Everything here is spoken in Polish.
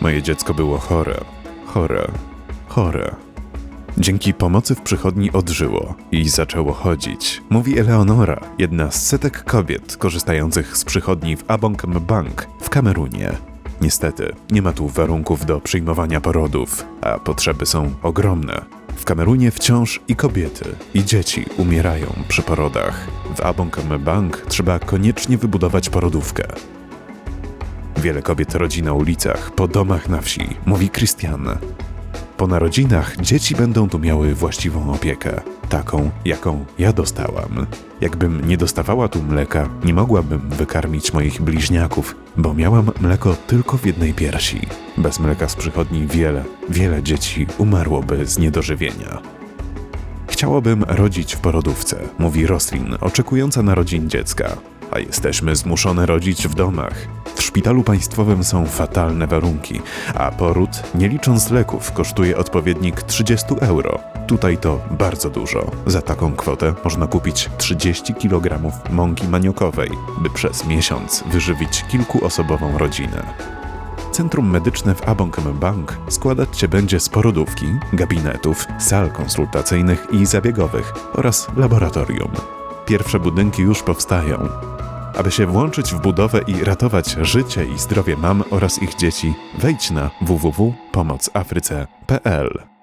Moje dziecko było chore, chore, chore. Dzięki pomocy w przychodni odżyło i zaczęło chodzić, mówi Eleonora, jedna z setek kobiet korzystających z przychodni w Abongm Bank w Kamerunie. Niestety, nie ma tu warunków do przyjmowania porodów, a potrzeby są ogromne. W Kamerunie wciąż i kobiety, i dzieci umierają przy porodach. W Abongm Bank trzeba koniecznie wybudować porodówkę. Wiele kobiet rodzi na ulicach, po domach na wsi, mówi Christian. Po narodzinach dzieci będą tu miały właściwą opiekę, taką, jaką ja dostałam. Jakbym nie dostawała tu mleka, nie mogłabym wykarmić moich bliźniaków, bo miałam mleko tylko w jednej piersi. Bez mleka z przychodni wiele, wiele dzieci umarłoby z niedożywienia. Chciałabym rodzić w porodówce, mówi Roslin, oczekująca narodzin dziecka. A jesteśmy zmuszone rodzić w domach. W szpitalu państwowym są fatalne warunki, a poród, nie licząc leków, kosztuje odpowiednik 30 euro. Tutaj to bardzo dużo. Za taką kwotę można kupić 30 kg mąki maniokowej, by przez miesiąc wyżywić kilkuosobową rodzinę. Centrum medyczne w Abongm Bank składać się będzie z porodówki, gabinetów, sal konsultacyjnych i zabiegowych oraz laboratorium. Pierwsze budynki już powstają. Aby się włączyć w budowę i ratować życie i zdrowie mam oraz ich dzieci, wejdź na www.pomocafryce.pl.